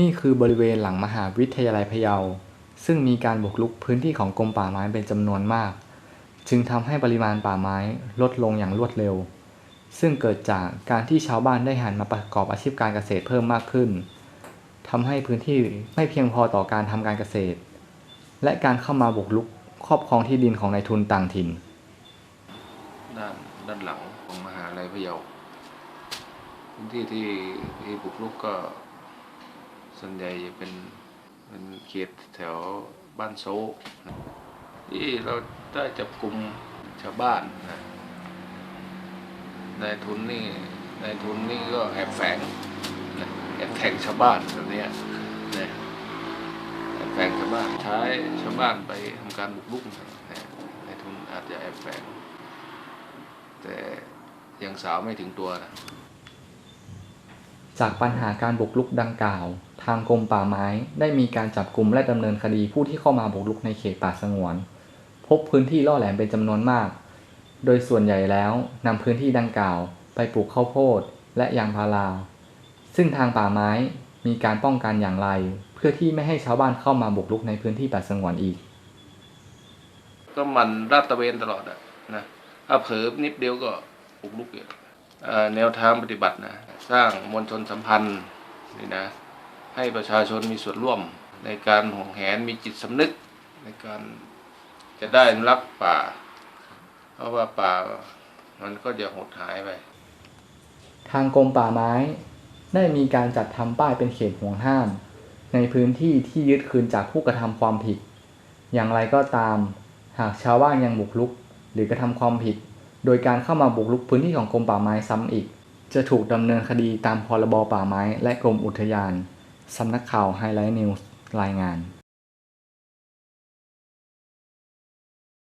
นี่คือบริเวณหลังมหาวิทยาลัยพะเยา ซึ่งมีการบุกรุกพื้นที่ของกรมป่าไม้เป็นจำนวนมาก จึงทำให้ปริมาณป่าไม้ลดลงอย่างรวดเร็ว ซึ่งเกิดจากการที่ชาวบ้านได้หันมาประกอบอาชีพการเกษตรเพิ่มมากขึ้นทำให้พื้นที่ไม่เพียงพอต่อการทำการเกษตร และการเข้ามาบุกรุกครอบครองที่ดินของนายทุนต่างถิ่น ด้านด้านหลังของมหาลัยพะเยาพื้นที่ที่ที่บุกรุกก็ ส่วนใหญ่จะเป็นเป็นเขตแถวบ้านโซที่เราได้จับกลุ่มชาวบ้านนะนายทุนนี่นายทุนนี่ก็แอบแฝงนะแอบแฝงชาวบ้านแบบนี้นะแอบแฝงชาวบ้านใช้ชาวบ้านไปทำการบุกรุกนะนายทุนอาจจะแอบแฝงแต่ยังสาวไม่ถึงตัวนะ จากปัญหาการบุกรุกดังกล่าว ทางกรมป่าไม้ได้มีการจับกลุ่มและดำเนินคดีผู้ที่เข้ามาบุกรุกในเขตป่าสงวน พบพื้นที่ล่อแหลมเป็นจำนวนมาก โดยส่วนใหญ่แล้วนำพื้นที่ดังกล่าว ไปปลูกข้าวโพดและยางพารา ซึ่งทางป่าไม้มีการป้องกันอย่างไร เพื่อที่ไม่ให้ชาวบ้านเข้ามาบุกรุกในพื้นที่ป่าสงวนอีก ก็มันราดตะเวนตลอดอะนะถ้าเผลอนิดเดียวก็ปุกลุกอยู่เอ่อ แนวทางปฏิบัตินะสร้างมวลชนสัมพันธ์นี่นะให้ประชาชนมีส่วนร่วมในการห่วงแหนมีจิตสำนึก ในการจะได้นรักป่า เพราะว่าป่ามันก็จะหดหายไป ทางกรมป่าไม้ได้มีการจัดทำป้ายเป็นเขตห่วงห้าม ในพื้นที่ที่ยึดคืนจากผู้กระทำความผิด อย่างไรก็ตาม หากชาวบ้านยังบุกรุก หรือกระทำความผิด โดยการเข้ามาบุกรุกพื้นที่ของกรมป่าไม้ซ้ำอีก จะถูกดำเนินคดีตามพรบป่าไม้และกรมอุทยานสำนักข่าวไฮไลท์นิวส์รายงาน